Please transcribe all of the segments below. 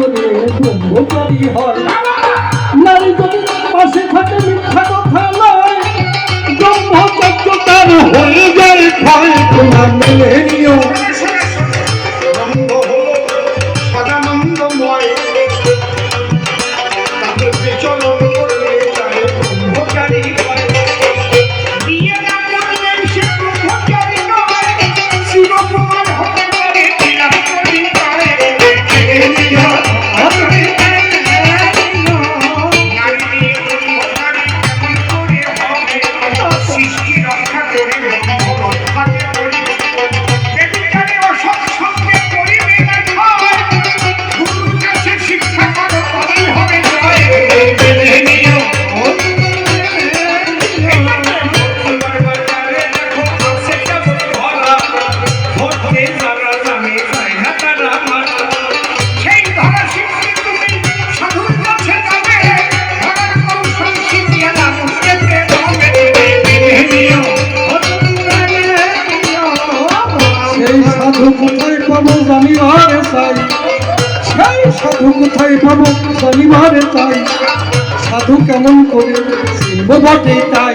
জীবনে বন্ধু হয়। নারী যদি পাশে তাই সাধু কোথায় পাবো? শনিবারে তাই সাধু কেমন করে? শিল্প বটে তাই।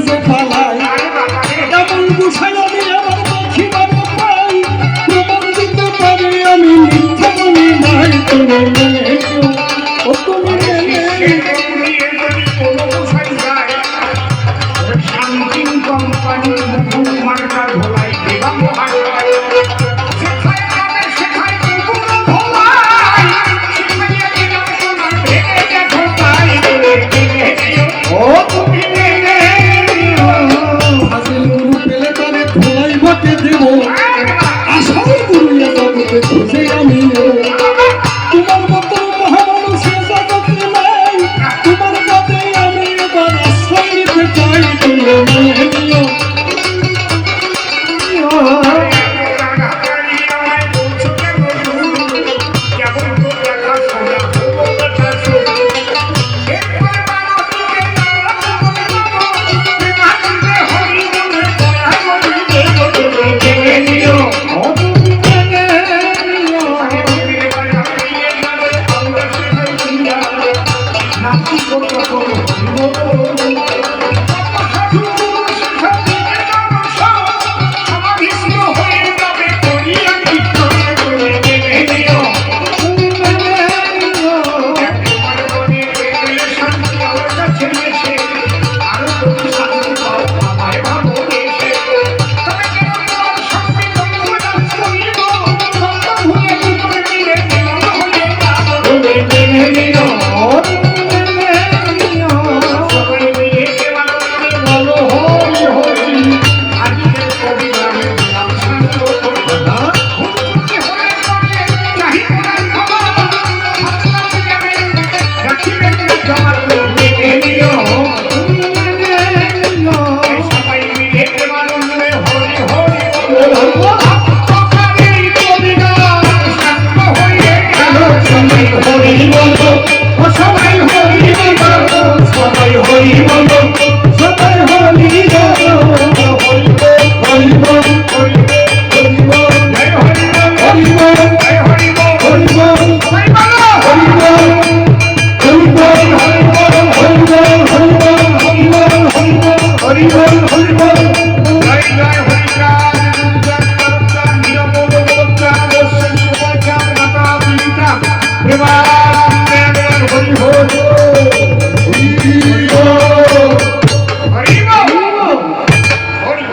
সঙ্গে পালাই এমন গুছাই আমি আমার দেখিবার পাই Thank you. Por el